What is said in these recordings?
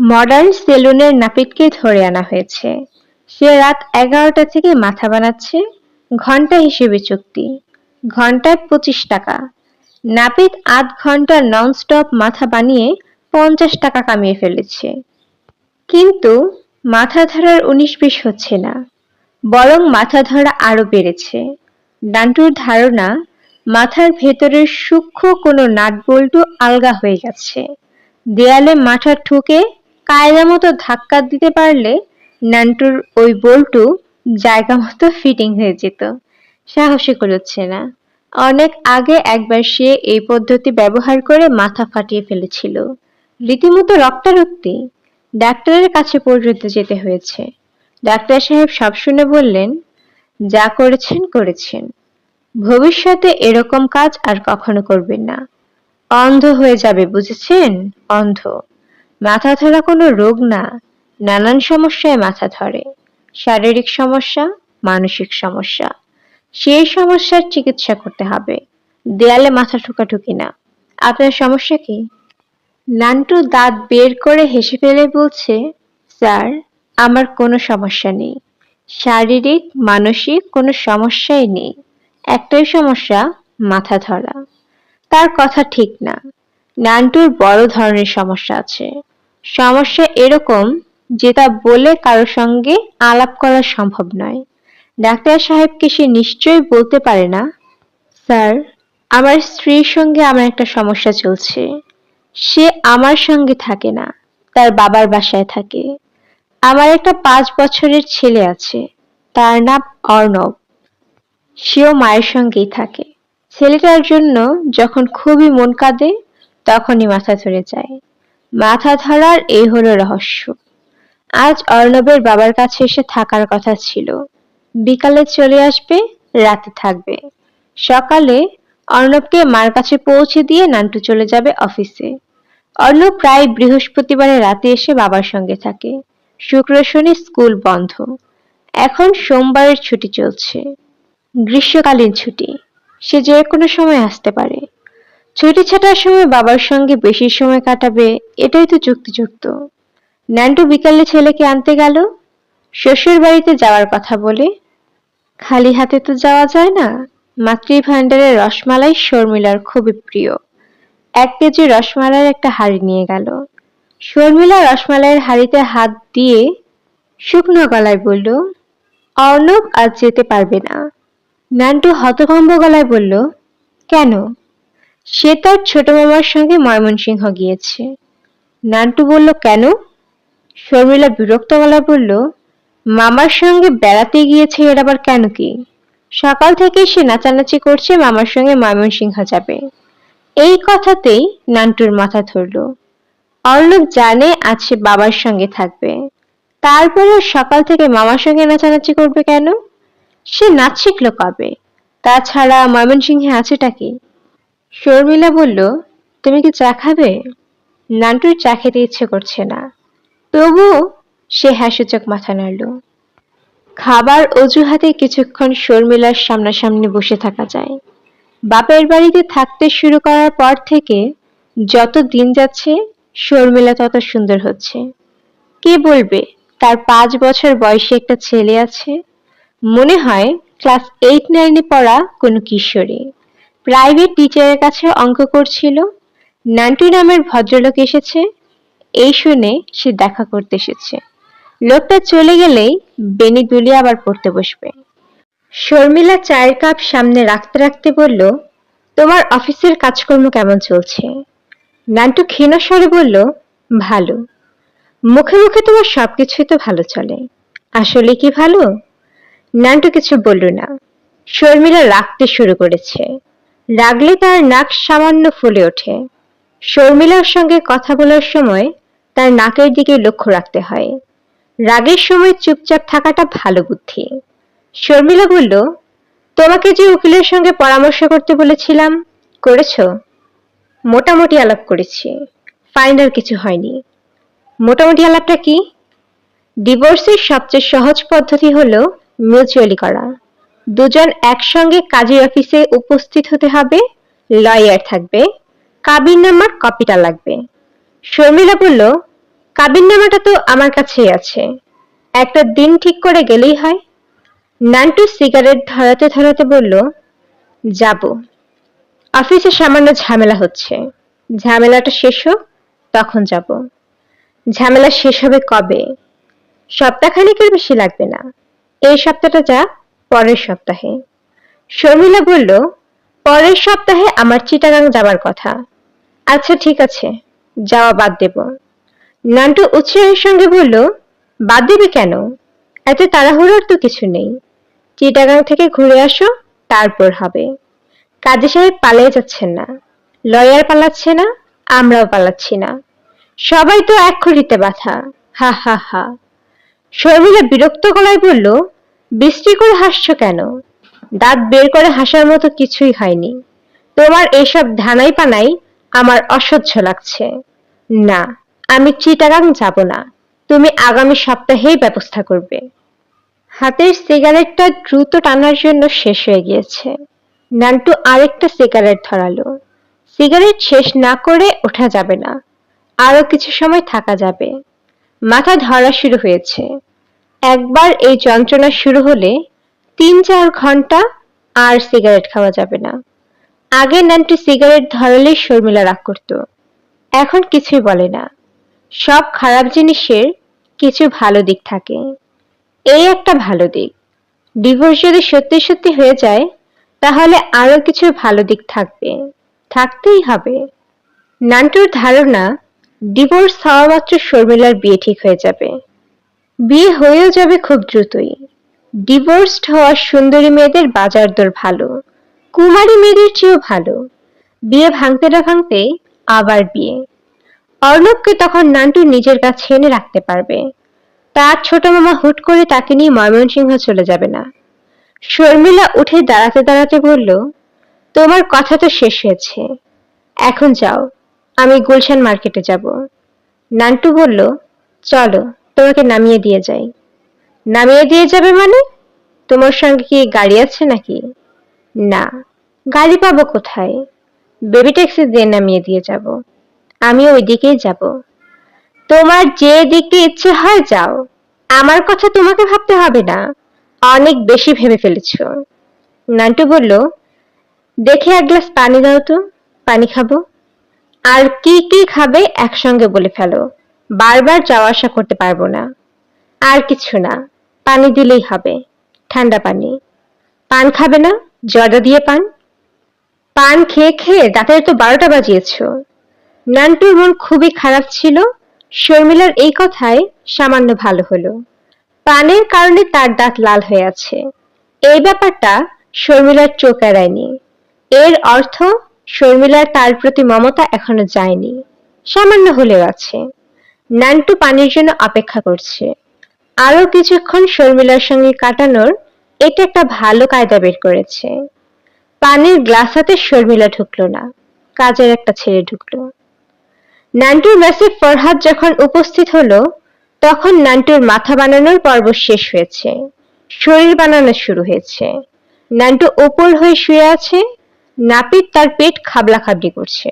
Modern সেলুনের নাপিতকে ধরে আনা হয়েছে। সে রাত এগারোটা থেকে মাথা বানাচ্ছে ঘণ্টা হিসেবে চুক্তি। ঘন্টায় পঁচিশ টাকা। নাপিত আধ ঘণ্টা ননস্টপ মাথা বানিয়ে পঞ্চাশ টাকা কামিয়ে ফেলেছে। কিন্তু মাথা ধরার উনিশ বিশ হচ্ছে না, বরং মাথা ধরা আরও বেড়েছে। ডান্টুর ধারণা, মাথার ভেতরের সূক্ষ্ম কোনো নাট বল্টু আলগা হয়ে গেছে। দেয়ালে মাথা ঠুকে কায়দা মতো ধাক্কা দিতে পারলে নান্টুর ওই বল্টু জায়গা মতো ফিটিং হয়ে যেত। সাহসী করছে না। অনেক আগে একবার সে এই পদ্ধতি ব্যবহার করে মাথা ফাটিয়ে ফেলেছিল। রীতিমতো রক্তারক্তি। ডাক্তারের কাছে পর্যন্ত যেতে হয়েছে। ডাক্তার সাহেব সব শুনে বললেন, যা করেছেন করেছেন। ভবিষ্যতে এরকম কাজ আর কখনো করবেন না। অন্ধ হয়ে যাবে, বুঝেছেন? অন্ধ। মাথা ধরা কোনো রোগ না। নানান সমস্যায় মাথা ধরে। শারীরিক সমস্যা, মানসিক সমস্যা। সেই সমস্যার চিকিৎসা করতে হবে। দেয়ালে মাথা ঠুকাঠুকি না। আপনার সমস্যা কি? নান্টু দাঁত বের করে হেসে ফেলে বলছে, স্যার, আমার কোনো সমস্যা নেই। শারীরিক, মানসিক কোনো সমস্যাই নেই। একটাই সমস্যা, মাথা ধরা। তার কথা ঠিক না। নান্টুর বড় ধরনের সমস্যা আছে। সমস্যা এরকম যে তা বলে কারও সঙ্গে আলাপ করা সম্ভব নয়। ডাক্তার সাহেবকে সে নিশ্চয়ই বলতে পারে না? স্যার, আমার স্ত্রীর সঙ্গে আমার একটা সমস্যা চলছে। সে আমার সঙ্গে থাকে না, তার বাবার বাসায় থাকে। আমার একটা পাঁচ বছরের ছেলে আছে, তার নাম অর্ণব। সেও মায়ের সঙ্গেই থাকে। ছেলেটার জন্য যখন খুবই মন কাঁদে, তখনই মাথা ধরে যায়। মাথা ধরার এই হলো রহস্য। আজ অর্ণবের বাবার কাছে এসে থাকার কথা ছিল। বিকালে চলে আসবে, রাতে থাকবে। সকালে অর্ণবকে মার কাছে পৌঁছে দিয়ে নান্টু চলে যাবে অফিসে। অর্ণব প্রায় বৃহস্পতিবারে রাতে এসে বাবার সঙ্গে থাকে। শুক্র শনি স্কুল বন্ধ। এখন সোমবারের ছুটি চলছে। গ্রীষ্মকালীন ছুটি। সে যে কোনো সময় আসতে পারে। ছুটি ছাটার সময় বাবার সঙ্গে বেশি সময় কাটাবে, এটাই তো যুক্তিযুক্ত। ন্যান্টু বিকালে ছেলেকে আনতে গেল। শ্বশুর বাড়িতে যাওয়ার কথা বলে, খালি হাতে তো যাওয়া যায় না। মাতৃ ভাণ্ডারের রসমালাই, শর্মিলার খুবই প্রিয়। এক কেজি রসমালাইয়ের একটা হাড়ি নিয়ে গেল। শর্মিলা রসমালাইয়ের হাড়িতে হাত দিয়ে শুকনো গলায় বলল, অর্ণব আজ যেতে পারবে না। নান্টু হতভম্ব গলায় বলল, কেন? সে তার ছোট মামার সঙ্গে ময়মনসিংহ গিয়েছে। নান্টু বলল, কেন? শর্মিলা বিরক্ত গলায় বলল, মামার সঙ্গে বেড়াতে গিয়েছে এর আবার কেন কি? সকাল থেকে সে নাচানাচি করছে, মামার সঙ্গে ময়মনসিংহ যাবে। এই কথাতেই নান্টুর মাথা ধরল। অর্ণব জানে আছে বাবার সঙ্গে থাকবে। তারপরে সকাল থেকে মামার সঙ্গে নাচানাচি করবে কেন? সে নাচ শিখলো কবে? তাছাড়া ময়মনসিংহে আছেটা কি? শর্মিলা বলল, তুমি কি চা খাবে? নান্টুর চা খেতে ইচ্ছে করছে না। তবু সে হ্যাসূচক মাথা নাড়ল। খাবার অজুহাতে কিছুক্ষণ শর্মিলার সামনাসামনি বসে থাকা যায়। বাপের বাড়িতে থাকতে শুরু করার পর থেকে যত দিন যাচ্ছে, শর্মিলা তত সুন্দর হচ্ছে। কে বলবে, তার পাঁচ বছর বয়সী একটা ছেলে আছে। মনে হয় ক্লাস এইট, নাইনে পড়া কোনো কিশোরী। প্রাইভেট টিচারের কাছে অঙ্ক করছিল। নান্টু নামের ভদ্রলোক এসেছে। এই শুনে সে দেখা করতে এসেছে। লোকটা চলে গেলেই বেনি দুলিয়ে আবার পড়তে বসবে। শর্মিলা চায়ের কাপ সামনে রাখতে রাখতে বলল, তোমার অফিসের কাজকর্ম কেমন চলছে? নান্টু ক্ষীণ স্বরে বলল, ভালো। মুখে মুখে তোমার সবকিছুই তো ভালো চলে। আসলে কি ভালো? নান্টু কিছু বলল না। শর্মিলা রাখতে শুরু করেছে। রাগলে তার নাক সামান্য ফুলে ওঠে। শর্মিলার সঙ্গে কথা বলার সময় তার নাকের দিকে লক্ষ্য রাখতে হয়। রাগের সময় চুপচাপ থাকাটা ভালো বুদ্ধি। শর্মিলা বলল, তোমাকে যে উকিলের সঙ্গে পরামর্শ করতে বলেছিলাম, করেছ? মোটামুটি আলাপ করেছি। ফাইনাল কিছু হয়নি। মোটামুটি আলাপটা কি? ডিভোর্সের সবচেয়ে সহজ পদ্ধতি হলো মিউচুয়ালি করা। দুজন একসঙ্গে কাজের অফিসে উপস্থিত হতে হবে। লয়ার থাকবে। কাবিন নামার কপিটা লাগবে। শর্মিলা বলল, কাবিননামাটা তো আমার কাছেই আছে। একটা দিন ঠিক করে গেলেই হয়। নান্টু সিগারেট ধরাতে ধরাতে বলল, যাব। অফিসে সামান্য ঝামেলা হচ্ছে। ঝামেলাটা শেষ হোক, তখন যাব। ঝামেলা শেষ হবে কবে? সপ্তাহখানিকের বেশি লাগবে না। এই সপ্তাহটা যা পরের সপ্তাহে। শর্মিলা বলল, পরের সপ্তাহে আমার চিটাগাং যাবার কথা। আচ্ছা ঠিক আছে, যাওয়া বাদ দেব। নান্টু উৎসাহের সঙ্গে বলল, বাদ দেবে কেন? এত তাড়াহুড়োর তো কিছু নেই। চিটাগাং থেকে ঘুরে আসো, তারপর হবে। কাজী সাহেব পালিয়ে যাচ্ছেন না। লয়ার পালাচ্ছে না, আমরাও পালাচ্ছি না। সবাই তো এক খুঁড়িতে বাধা। হা হা হা। শর্মিলা বিরক্ত গলায় বলল বৃষ্টি করে হাসছো কেন? দাঁত বের করে হাসার মতো কিছুই হয়নি। তোমার এসব ধানাই পানাই আমার অসহ্য লাগছে। না, আমি চিটাগাং যাব না। তুমি আগামী সপ্তাহেই ব্যবস্থা করবে। হাতের সিগারেটটা দ্রুত টানার জন্য শেষ হয়ে গিয়েছে। নান্টু আরেকটা সিগারেট ধরালো। সিগারেট শেষ না করে ওঠা যাবে না। আরও কিছু সময় থাকা যাবে। মাথা ধরা শুরু হয়েছে। একবার এই যন্ত্রণা শুরু হলে তিন চার ঘণ্টা আর সিগারেট খাওয়া যাবে না। আগে নান্টু সিগারেট ধরালেই শর্মিলা রাগ করতো। এখন কিছুই বলে না। সব খারাপ জিনিসের কিছু ভালো দিক থাকে। এই একটা ভালো দিক। ডিভোর্স যদি সত্যি সত্যি হয়ে যায়, তাহলে আরও কিছু ভালো দিক থাকবে। থাকতেই হবে। নান্টুর ধারণা, ডিভোর্স হওয়া মাত্র শর্মিলার বিয়ে ঠিক হয়ে যাবে। বিয়ে হয়েও যাবে খুব দ্রুতই। ডিভোর্সড হওয়া সুন্দরী মেয়েদের বাজার দর ভালো, কুমারী মেয়েদের চেয়েও ভালো। বিয়ে ভাঙতে না ভাঙতে আবার বিয়ে। অর্ণবকে তখন নান্টু নিজের কাছে এনে রাখতে পারবে। তার ছোট মামা হুট করে তাকে নিয়ে ময়মনসিংহ চলে যাবে না। শর্মিলা উঠে দাঁড়াতে দাঁড়াতে বলল, তোমার কথা তো শেষ হয়েছে। এখন যাও, আমি গুলশান মার্কেটে যাব। নান্টু বলল, চলো। তোমাকে নামিয়ে দিয়ে যাই। নামিয়ে দিয়ে যাবে মানে? তোমার সঙ্গে কি গাড়ি আছে নাকি? না। গাড়ি পাবো কোথায়? বেবি ট্যাক্সি দিয়ে নামিয়ে দিয়ে যাব। আমি ওই দিকেই যাব। তোমার যে দিকে ইচ্ছে হয় যাও। আমার কথা তোমাকে ভাবতে হবে না। অনেক বেশি ভেবে ফেলেছ। নান্টু বলল, দেখে এক গ্লাস পানি দাও তো। পানি খাব। আর কি কি খাবে একসঙ্গে বলে ফেলো। বারবার যাওয়া আসা করতে পারব না। আর কিছু না, পানি দিলেই হবে, ঠান্ডা পানি। পান খাবে না, জর্দা দিয়ে পান। পান খেয়ে খেয়ে দাঁতের তো বারোটা বাজিয়েছ। নান্টুর মন খুবই খারাপ ছিল, শর্মিলার এই কথায় সামান্য ভালো হলো। পানের কারণে তার দাঁত লাল হয়ে আছে। এই ব্যাপারটা শর্মিলার চোখ এড়ায়নি। এর অর্থ শর্মিলার তার প্রতি মমতা এখনও যায়নি। সামান্য হলেও আছে। নান্টু পানির জন্য অপেক্ষা করছে। আরও কিছুক্ষণ শর্মিলার সঙ্গে কাটানোর এটা একটা ভালো কায়দা বের করেছে। পানির গ্লাস হাতে শর্মিলা ঢুকলো না, কাজের একটা ছেলে ঢুকলো। নান্টুর মেসে ফরহাদ যখন উপস্থিত হলো, তখন নান্টুর মাথা বানানোর পর্ব শেষ হয়েছে, শরীর বানানো শুরু হয়েছে। নান্টু ওপর হয়ে শুয়ে আছে, নাপিত তার পেট খাবলা খাবলি করছে।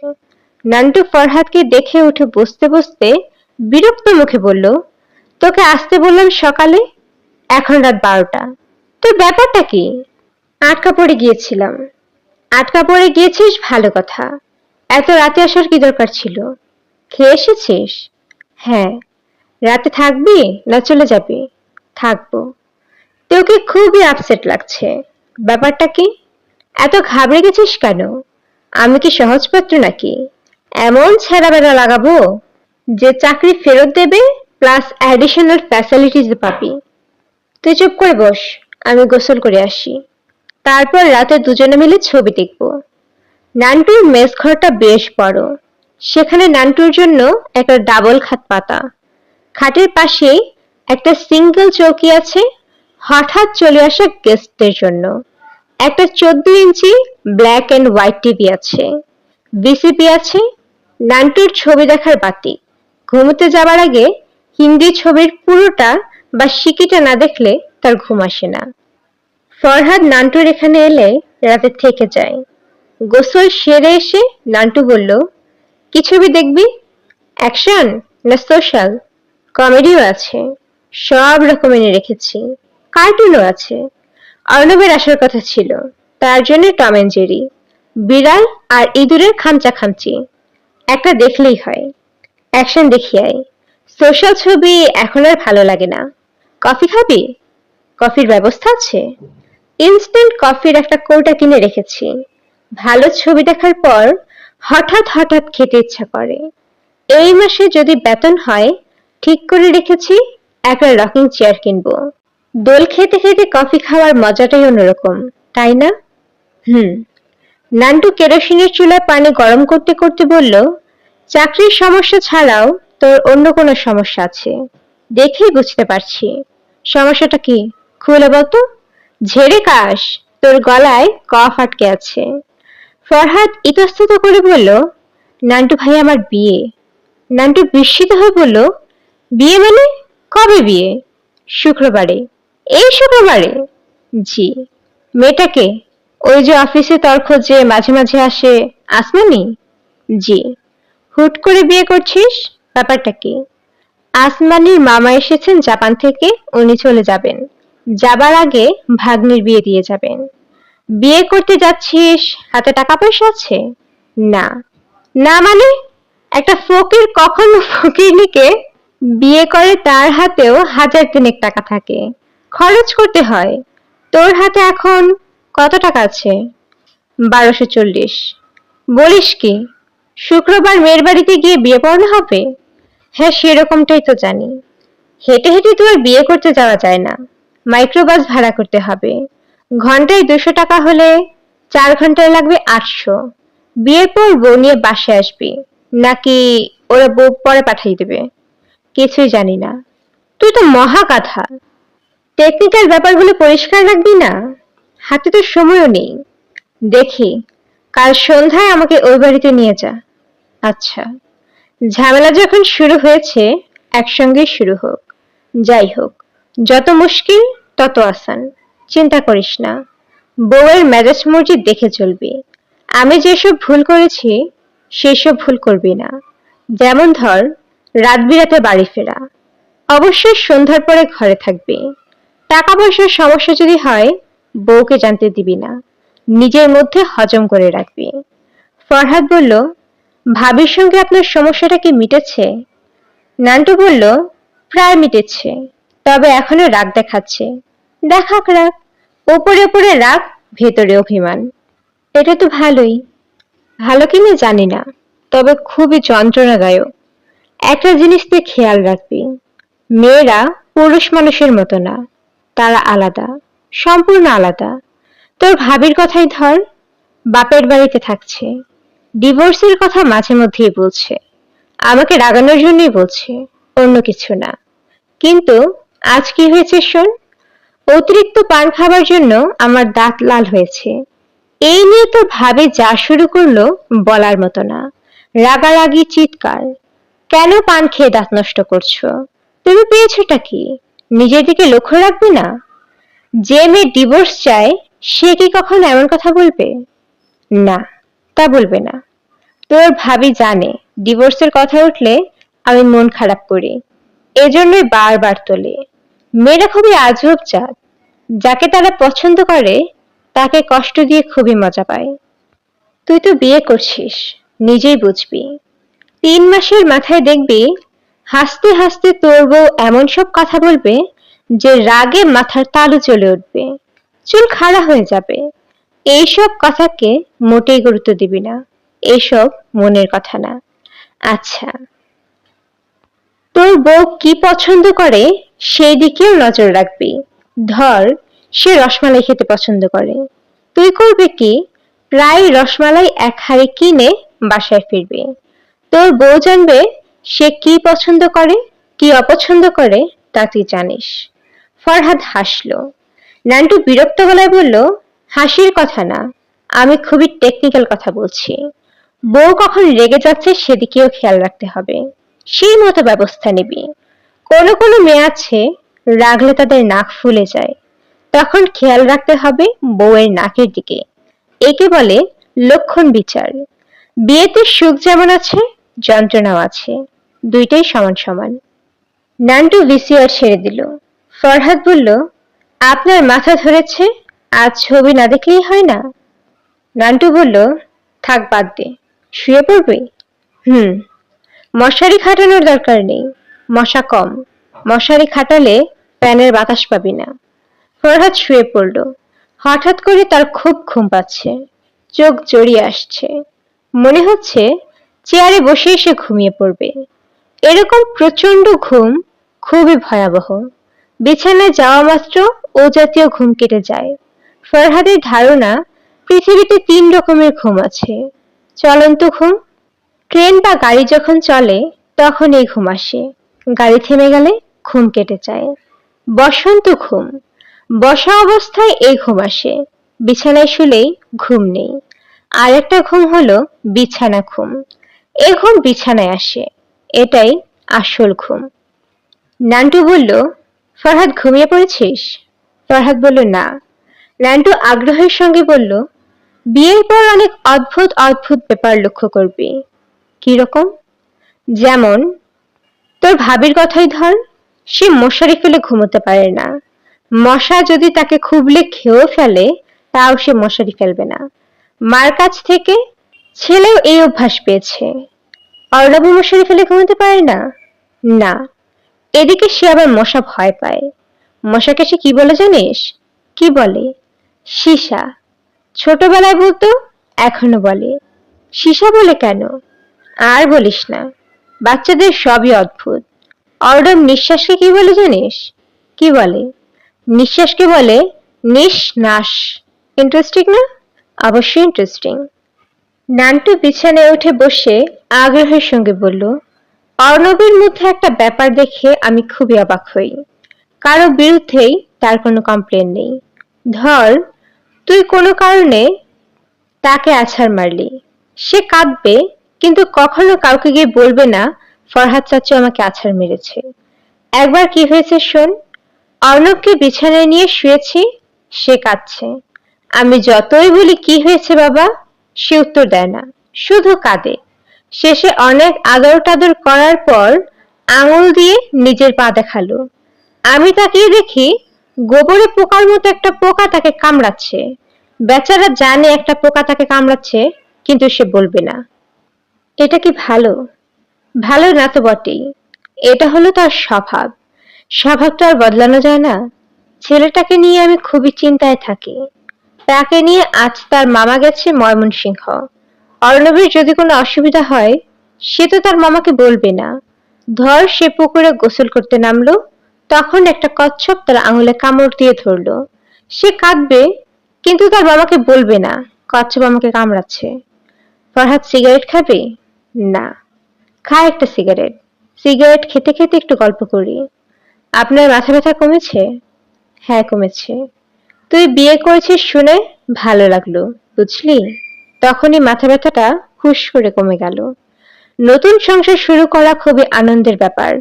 নান্টু ফরহাদকে দেখে উঠে বসতে বসতে বিরক্ত মুখে বলল, তোকে আসতে বললাম সকালে? এখন রাত বারোটা। তোর ব্যাপারটা কি? আটকা পড়ে গিয়েছিলাম। আটকা পড়ে গিয়েছিস? ভালো কথা। এত রাতে আসার কি দরকার ছিল? খেয়ে এসেছিস? হ্যাঁ। রাতে থাকবি না চলে যাবি? থাকব। তোকে খুবই আপসেট লাগছে। ব্যাপারটা কি? এত ঘাবড়ে গেছিস কেন? আমি কি সহজপত্র নাকি? এমন ছেঁড়া বেড়া লাগাবো? যে চাকরি ফেরত দেবে প্লাস অ্যাডিশনাল ফ্যাসিলিটিস পাবি। তুই চুপ করে বস, আমি গোসল করে আসি। তারপর রাতে দুজনে মিলে ছবি দেখব। নান্টুর মেস ঘরটা বেশ বড়। সেখানে নান্টুর জন্য একটা ডাবল খাট পাতা। খাটের পাশে একটা সিঙ্গেল চৌকি আছে, হঠাৎ চলে আসা গেস্টদের জন্য। একটা চোদ্দ inch black and white TV আছে। বিসিপি আছে, নান্টুর ছবি দেখার বাতি। ঘুমোতে যাবার আগে হিন্দি ছবির পুরোটা বা শিকিটা না দেখলে তার ঘুম আসে না। ফরহাদ নান্টুর এখানে এলে রাতে থেকে যায়। গোসল সেরে এসে নান্টু বলল, কি ছবি দেখবি? অ্যাকশন না সোশ্যাল? কমেডিও আছে। সব রকম এনে রেখেছি। কার্টুনও আছে। অর্ণবের আসার কথা ছিল। তার জন্য টম অ্যান্ড জেরি। বিড়াল আর ইঁদুরের খামচা খামচি একটা দেখলেই হয়। অ্যাকশন দেখি আয় সোশ্যাল ছবি এখন আর ভালো লাগে না। কফি খাবি? কফির ব্যবস্থা আছে? ইনস্ট্যান্ট কফির একটা কৌটা কিনে রেখেছি। ভালো ছবি দেখার পর হঠাৎ হঠাৎ খেতে ইচ্ছা করে। এই মাসে যদি বেতন হয়, ঠিক করে রেখেছি, একটা রকিং চেয়ার কিনবো। দোল খেতে খেতে কফি খাওয়ার মজাটাই অন্যরকম, তাই না? হুম। নান্টু কেরোসিনের চুলায় পানি গরম করতে করতে বলল চাকরির সমস্যা ছাড়াও তোর অন্য কোনো সমস্যা আছে। দেখেই বুঝতে পারছি। সমস্যাটা কি? খুলে বলতো ঝেড়ে কাশ, তোর গলায় কফ আটকে আছে। ফরহাদ ইতস্তত করে বলল, নান্টু ভাই আমার বিয়ে। নান্টু বিস্মিত হয়ে বলল, বিয়ে মানে? কবে বিয়ে? শুক্রবারে। এই শুক্রবারে? জি। মেয়েটাকে? ওই যে অফিসে তর্ক যে মাঝে মাঝে আসে আসমানি? জি। হুট করে বিয়ে করছিস? ব্যাপারটা কি? আসমানির মামা এসেছেন জাপান থেকে, উনি চলে যাবেন। যাবার আগে ভাগ্নির বিয়ে দিয়ে যাবেন। বিয়ে করতে যাচ্ছিস, হাতে টাকা পয়সা আছে? না। না মানে? একটা ফকির কখনো ফকিরনিকে বিয়ে করে তার হাতেও হাজার তিনেক টাকা থাকে। খরচ করতে হয়। তোর হাতে এখন কত টাকা আছে? বারোশো চল্লিশ। বলিস কি? শুক্রবার মেয়ের বাড়িতে গিয়ে বিয়ে পড়ানো হবে? হ্যাঁ সেরকমটাই তো জানি। হেঁটে হেঁটে তো আর বিয়ে করতে যাওয়া যায় না। মাইক্রোবাস ভাড়া করতে হবে। ঘন্টায় দুশো টাকা হলে চার ঘন্টায় লাগবে আটশো। বিয়ের পর বউ নিয়ে বাসে আসবি। নাকি ওরা বউ পরে পাঠিয়ে দেবে? কিছুই জানি না। তুই তো মহা কাঁথা। টেকনিক্যাল ব্যাপারগুলো পরিষ্কার রাখবি না? হাতে তো সময়ও নেই। দেখি, কাল সন্ধ্যায় আমাকে ওই বাড়িতে নিয়ে যা। আচ্ছা। ঝামেলা যখন শুরু হয়েছে একসঙ্গে শুরু হোক। যাই হোক, যত মুশকিল, তত আসান। চিন্তা করিস না। বউয়ের মেজাজ মসজিদ দেখে চলবি। আমি যেসব ভুল করেছি সেসব ভুল করবি না। যেমন ধর, রাত বিরাতে বাড়ি ফেরা। অবশ্যই সন্ধ্যার পরে ঘরে থাকবি। টাকা পয়সার সমস্যা যদি হয়, বউকে জানতে দিবি না। নিজের মধ্যে হজম করে রাখবি। ফরহাদ বলল ভাবির সঙ্গে আপনার সমস্যাটা কি মিটেছে? নান্টু বলল, প্রায় মিটেছে, তবে এখনও রাগ দেখাচ্ছে। দেখাক রাগ, ওপরে ওপরে রাগ, ভেতরে অভিমান। এটা তো ভালোই। ভালো কিনা জানি না, তবে খুবই যন্ত্রণাদায়ক। একটা জিনিস দিয়ে খেয়াল রাখবি, মেয়েরা পুরুষ মানুষের মতো না, তারা আলাদা, সম্পূর্ণ আলাদা। তোর ভাবির কথাই ধর, বাপের বাড়িতে থাকছে। ডিভোর্সের কথা মাঝে মধ্যেই বলছে। আমাকে রাগানোর জন্যই বলছে, অন্য কিছু না। কিন্তু আজ কি হয়েছে শোন? অতিরিক্ত পান খাবার জন্য আমার দাঁত লাল হয়েছে। এই নিয়ে তো ভাবে যা শুরু করল বলার মতো না। রাগারাগি, চিৎকার। কেন পান খেয়ে দাঁত নষ্ট করছ? তুমি পেয়েছোটা কি? নিজের দিকে লক্ষ্য রাখবে না? যে মেয়ে ডিভোর্স চায়, সে কি কখনো এমন কথা বলবে? না, তা বলবে না। তোর ভাবি জানে ডিভোর্সের কথা উঠলে আমি মন খারাপ করি। এজন্যই বারবার তোলে। মেয়েরা খুবই আজব জাত। যাকে তারা পছন্দ করে, তাকে কষ্ট দিয়ে খুবই মজা পায়। তুই তো বিয়ে করছিস, নিজেই বুঝবি। তিন মাসের মাথায় দেখবি, হাসতে হাসতে তোর বউ এমন সব কথা বলবে যে রাগে মাথার তালু চলে উঠবে। চুল খাড়া হয়ে যাবে। এইসব কথাকে মোটেই গুরুত্ব দিবি না। এইসব মনের কথা না। আচ্ছা তোর বউ কি পছন্দ করে সেই দিকেও নজর রাখবি। ধর, সে রসমালাই খেতে পছন্দ করে। তুই করবে কি? প্রায় রসমালাই এক হাড়ি কিনে বাসায় ফিরবে। তোর বউ জানবে সে কি পছন্দ করে, কি অপছন্দ করে, তা তুই জানিস। ফরহাদ হাসলো। নান্টু বিরক্ত গলায় বলল, হাসির কথা না, আমি খুবই টেকনিক্যাল কথা বলছি। বউ কখন রেগে যাচ্ছে সেদিকেও খেয়াল রাখতে হবে। সেই মতো ব্যবস্থা নিবি। কোনো কোনো মেয়ে আছে, রাগলে তাদের নাক ফুলে যায়। তখন খেয়াল রাখতে হবে বউয়ের নাকের দিকে। একে বলে লক্ষণ বিচার। বিয়েতে সুখ যেমন আছে, যন্ত্রণাও আছে। দুইটাই সমান সমান। নান্টু ভিসিআর ছেড়ে দিল। ফরহাদ বলল, আপনার মাথা ধরেছে আজ ছবি না দেখলেই হয় না? নান্টু বলল, থাক, বাদ দে। শুয়ে পড়বে? হুম, মশারি খাটানোর দরকার নেই। মশা কম। মশারি খাটালে প্যানের বাতাস পাবি না। ফরহাদ শুয়ে পড়ল। হঠাৎ করে তার খুব ঘুম পাচ্ছে। চোখ জড়িয়ে আসছে। মনে হচ্ছে চেয়ারে বসে এসে ঘুমিয়ে পড়বে। এরকম প্রচণ্ড ঘুম খুবই ভয়াবহ। বিছানায় যাওয়া মাত্র ও জাতীয় ঘুম কেটে যায়। ফরহাদের ধারণা পৃথিবীতে তিন রকমের ঘুম আছে। চলন্ত ঘুম। ট্রেন বা গাড়ি যখন চলে, তখন এই ঘুম আসে। গাড়ি থেমে গেলে ঘুম কেটে যায়। বসন্ত ঘুম। বসা অবস্থায় এই ঘুম আসে। বিছানায় শুলেই ঘুম নেই। আর একটা ঘুম হলো বিছানা ঘুম। এ ঘুম বিছানায় আসে। এটাই আসল ঘুম। নান্টু বলল, ফরহাদ, ঘুমিয়ে পড়েছিস? ফরহাদ বলল, না। নান্টু আগ্রহের সঙ্গে বলল বিয়ের পর অনেক অদ্ভুত অদ্ভুত ব্যাপার লক্ষ্য করবি। কীরকম যেমন, তোর ভাবির কথাই ধর, সে মশারি ফেলে ঘুমোতে পারে না। মশা যদি তাকে খুবলে খেয়েও ফেলে, তাও সে মশারি ফেলবে না। মার কাছ থেকে ছেলেও এই অভ্যাস পেয়েছে। অর্ণব মশারি ফেলে ঘুমোতে পারে না? না। এদিকে সে আবার মশা ভয় পায়। মশাকে সে কি বলে জানিস? কি বলে? সীসা। ছোটবেলায় বলতো, এখনও বলে। সীসা বলে, কেন? আর বলিস না, বাচ্চাদের সবই অদ্ভুত। অর্ডম নিঃশ্বাসকে কি বলে জানিস? কি বলে? নিঃশ্বাসকে বলে নিঃশ্বাস ইন্টারেস্টিং না? অবশ্যই ইন্টারেস্টিং নান্টু বিছানায় উঠে বসে আগ্রহের সঙ্গে বলল, অর্ণবের মধ্যে একটা ব্যাপার দেখে আমি খুবই অবাক হই। কারও বিরুদ্ধেই তার কোনো কমপ্লেন নেই। ধর তুই কোনো কারণে তাকে আছাড় মারলি? সে কাঁদবে, কিন্তু কখনো কাউকে গিয়ে বলবে না, ফরহাদ চাচু আমাকে আছাড় মেরেছে। একবার কি হয়েছে শোন, অর্ণবকে বিছানায় নিয়ে শুয়েছি, সে কাঁদছে। আমি যতই বলি কি হয়েছে বাবা, সে উত্তর দেয় না, শুধু কাঁদে। শেষে অনেক আদর টাদর করার পর আঙুল দিয়ে নিজের পা দেখাল। আমি তাকিয়ে দেখি গোবরে পোকার মতো একটা পোকা তাকে কামড়াচ্ছে। বেচারা জানে একটা পোকা তাকে কামড়াচ্ছে, কিন্তু সে বলবে না। এটা কি ভালো? ভালো না তো বটেই। এটা হলো তার স্বভাব। তো আর বদলানো যায় না। ছেলেটাকে নিয়ে আমি খুবই চিন্তায় থাকি। তাকে নিয়ে আজ তার মামা গেছে ময়মনসিংহ। অর্ণবের যদি কোনো অসুবিধা হয়, সে তো তার মামাকে বলবে না। ধর সে পুকুরে গোসল করতে নামলো তখন একটা কচ্ছপ তার আঙুলে কামড় দিয়ে ধরলো। সে কাঁদবে, কিন্তু তার বাবাকে বলবে না। কচ্ছপ আমাকে কামড়াচ্ছে। ফরহাদ সিগারেট খাবে? না। খা একটা সিগারেট সিগারেট খেতে খেতে একটু গল্প করি। আপনার মাথা ব্যথা কমেছে? হ্যাঁ কমেছে। তুই বিয়ে করেছিস শুনে ভালো লাগল, বুঝলি? তখনই মাথা ব্যথাটা হুশ করে কমে গেল। নতুন সংসার শুরু করা খুবই আনন্দের ব্যাপার।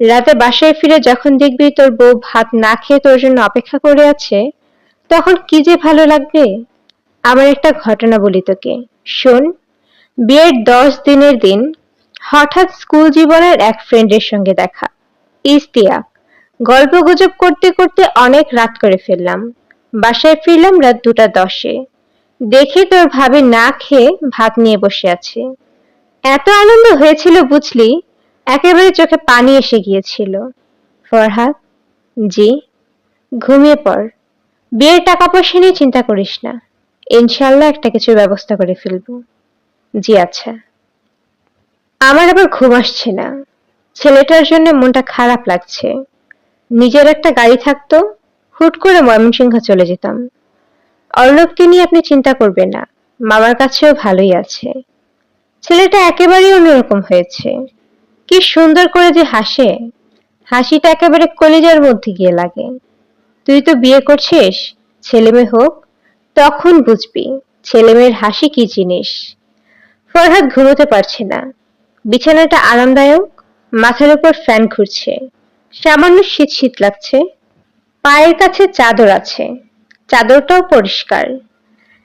রাতে বাসায় ফিরে যখন দেখবি তোর বউ ভাত না খেয়ে তোর জন্য অপেক্ষা করে আছে, তখন কি যে ভালো লাগবে? আমার একটা ঘটনা বলি তোকে। শোন, বিয়ের দশ দিনের দিন হঠাৎ স্কুল জীবনের এক ফ্রেন্ডের সঙ্গে দেখা। ইস্তিয়া, গল্প গুজব করতে করতে অনেক রাত করে ফেললাম। বাসায় ফিরলাম রাত দুটা দশে। দেখি তোর ভাবে না খেয়ে ভাত নিয়ে বসে আছে। এত আনন্দ হয়েছিল বুঝলি একেবারে চোখে পানি এসে গিয়েছিল। ফরহাদ, জি, ঘুমিয়ে পড়। বিয়ের টাকা পয়সা নিয়ে চিন্তা করিস না। ইনশাল্লাহ একটা কিছু ব্যবস্থা করে ফেলব। জি আচ্ছা। আমার আবার ঘুম আসছে না। ছেলেটার জন্য মনটা খারাপ লাগছে। নিজের একটা গাড়ি থাকতো, হুট করে ময়মনসিংহ চলে যেতাম। অর্ণবকে নিয়ে আপনি চিন্তা করবেন না। মামার কাছেও ভালোই আছে। ছেলেটা একেবারেই অন্যরকম হয়েছে। কি সুন্দর করে যে হাসে। হাসিটা একেবারে কলিজার মধ্যে গিয়ে লাগে। তুই তো বিয়ে করছিস, ছেলে মেয়ে হোক, তখন বুঝবি ছেলে মেয়ের হাসি কি জিনিস। ফরহাদ ঘুমোতে পারছে না। বিছানাটা আরামদায়ক, মাথার উপর ফ্যান ঘুরছে। সামান্য শীত শীত লাগছে। পায়ের কাছে চাদর আছে। চাদরটাও পরিষ্কার।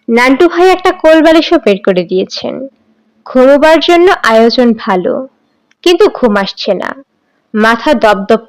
নান্টু ভাই একটা কোল বালিশও বের করে দিয়েছেন। ঘুমোবার জন্য আয়োজন ভালো। কিন্তু ঘুম আসছে না। মাথা দপদপ